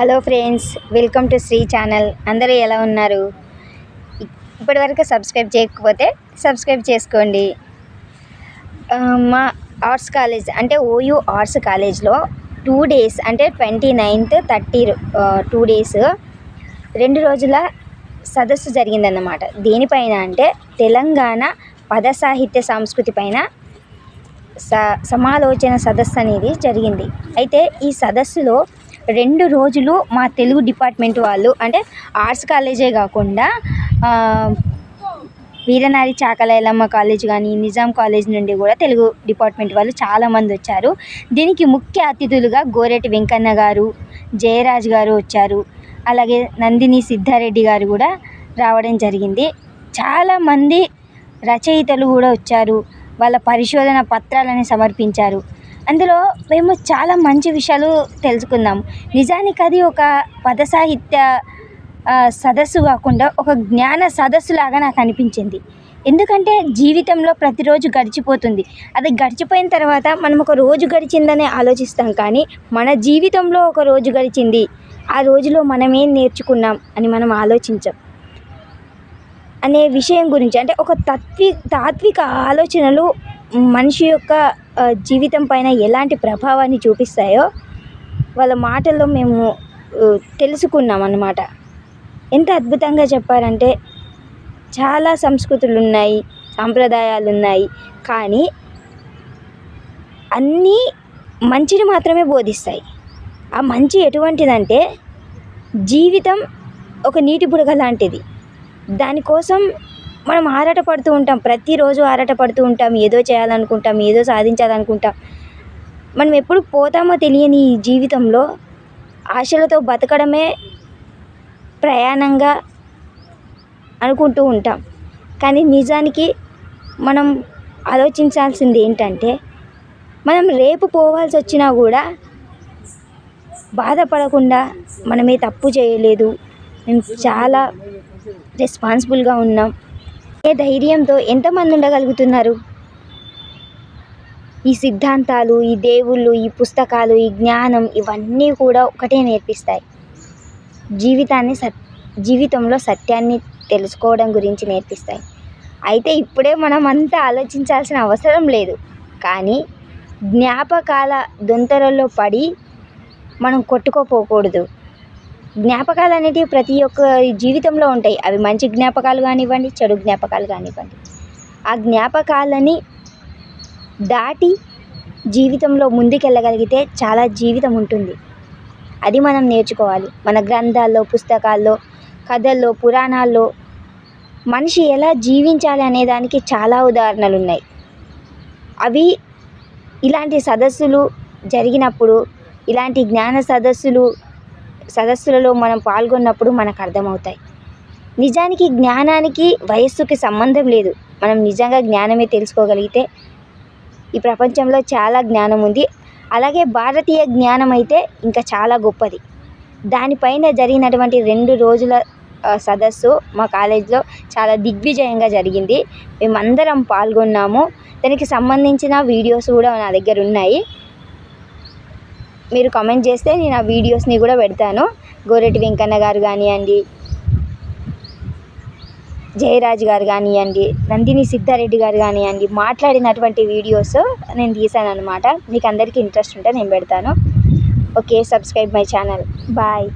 Hello friends welcome to Shri channel. అందరూ ఎలా ఉన్నారు? ఇప్పటివరకు సబ్స్క్రైబ్ చేయకపోతే సబ్స్క్రైబ్ చేసుకోండి. మా ఆర్ట్స్ కాలేజ్ అంటే ఓయూ ఆర్ట్స్ కాలేజ్లో టూ డేస్ అంటే twenty ninth thirty two days రెండు రోజుల సదస్సు జరిగిందన్నమాట. దేనిపైన అంటే తెలంగాణ పద సాహిత్య సంస్కృతి పైన స సమాలోచన సదస్సు అనేది జరిగింది. అయితే ఈ సదస్సులో రెండు రోజులు మా తెలుగు డిపార్ట్మెంట్ వాళ్ళు అంటే ఆర్ట్స్ కాలేజే కాకుండా వీరనారి చాకలైలమ్మ కాలేజ్ కానీ నిజాం కాలేజ్ నుండి కూడా తెలుగు డిపార్ట్మెంట్ వాళ్ళు చాలామంది వచ్చారు. దీనికి ముఖ్య అతిథులుగా గోరెటి వెంకన్న గారు జయరాజ్ గారు వచ్చారు. అలాగే నందిని సిద్ధారెడ్డి గారు కూడా రావడం జరిగింది. చాలామంది రచయితలు కూడా వచ్చారు. వాళ్ళ పరిశోధన పత్రాలని సమర్పించారు. అందులో మేము చాలా మంచి విషయాలు తెలుసుకుందాం. నిజానికి అది ఒక పద సాహిత్య సదస్సు కాకుండా ఒక జ్ఞాన సదస్సు లాగా నాకు అనిపించింది. ఎందుకంటే జీవితంలో ప్రతిరోజు గడిచిపోతుంది. అది గడిచిపోయిన తర్వాత మనం ఒక రోజు గడిచిందని ఆలోచిస్తాం కానీ మన జీవితంలో ఒక రోజు గడిచింది. ఆ రోజులో మనం ఏం నేర్చుకున్నాం అని మనం ఆలోచించాం. అనే విషయం గురించి అంటే ఒక తత్వి తాత్విక ఆలోచనలు మనిషి యొక్క జీవితం పైన ఎలాంటి ప్రభావాన్ని చూపిస్తాయో వాళ్ళ మాటల్లో మేము తెలుసుకున్నాం అన్నమాట. ఎంత అద్భుతంగా చెప్పారంటే చాలా సంస్కృతులు ఉన్నాయి సాంప్రదాయాలు ఉన్నాయి కానీ అన్నీ మంచిని మాత్రమే బోధిస్తాయి. ఆ మంచి ఎటువంటిదంటే జీవితం ఒక నీటి బుడగ లాంటిది. దానికోసం మనం ఆరాటపడుతూ ఉంటాం. ప్రతిరోజు ఆరాటపడుతూ ఉంటాం. ఏదో చేయాలనుకుంటాం ఏదో సాధించాలనుకుంటాం. మనం ఎప్పుడు పోతామో తెలియని ఈ జీవితంలో ఆశలతో బతకడమే ప్రయాణంగా అనుకుంటూ ఉంటాం. కానీ నిజానికి మనం ఆలోచించాల్సింది ఏంటంటే మనం రేపు పోవాల్సి వచ్చినా కూడా బాధపడకుండా మనమే తప్పు చేయలేదు. మేము చాలా రెస్పాన్సిబుల్గా ఉన్నాం. ఏ ధైర్యంతో ఎంతమంది ఉండగలుగుతున్నారు? ఈ సిద్ధాంతాలు ఈ దేవుళ్ళు ఈ పుస్తకాలు ఈ జ్ఞానం ఇవన్నీ కూడా ఒకటే నేర్పిస్తాయి. జీవితాన్ని సత్ జీవితంలో సత్యాన్ని తెలుసుకోవడం గురించి నేర్పిస్తాయి. అయితే ఇప్పుడే మనం అంతా ఆలోచించాల్సిన అవసరం లేదు. కానీ జ్ఞాపకాల దొంతరల్లో పడి మనం కొట్టుకోపోకూడదు. జ్ఞాపకాలు అనేటివి ప్రతి ఒక్క జీవితంలో ఉంటాయి. అవి మంచి జ్ఞాపకాలు కానివ్వండి చెడు జ్ఞాపకాలు కానివ్వండి. ఆ జ్ఞాపకాలని దాటి జీవితంలో ముందుకెళ్ళగలిగితే చాలా జీవితం ఉంటుంది. అది మనం నేర్చుకోవాలి. మన గ్రంథాల్లో పుస్తకాల్లో కథల్లో పురాణాల్లో మనిషి ఎలా జీవించాలి అనే దానికి చాలా ఉదాహరణలు ఉన్నాయి అవి ఇలాంటి సదస్సులు జరిగినప్పుడు ఇలాంటి జ్ఞాన సదస్సులు సదస్సులలో మనం పాల్గొన్నప్పుడు మనకు అర్థమవుతాయి. నిజానికి జ్ఞానానికి వయస్సుకి సంబంధం లేదు. మనం నిజంగా జ్ఞానమే తెలుసుకోగలిగితే ఈ ప్రపంచంలో చాలా జ్ఞానం ఉంది. అలాగే భారతీయ జ్ఞానం అయితే ఇంకా చాలా గొప్పది. దానిపైన జరిగినటువంటి రెండు రోజుల సదస్సు మా కాలేజ్లో చాలా దిగ్విజయంగా జరిగింది. మేమందరం పాల్గొన్నాము. దానికి సంబంధించిన వీడియోస్ కూడా నా దగ్గర ఉన్నాయి. మీరు కామెంట్ చేస్తే నేను ఆ వీడియోస్ని కూడా పెడతాను. గోరెటి వెంకన్న గారు కానివ్వండి జయరాజ్ గారు కానివ్వండి నందిని సిద్ధారెడ్డి గారు కానివ్వండి మాట్లాడినటువంటి వీడియోస్ నేను తీసాను అనమాట మీకు అందరికీ ఇంట్రెస్ట్ ఉంటే నేను పెడతాను. Okay subscribe my channel bye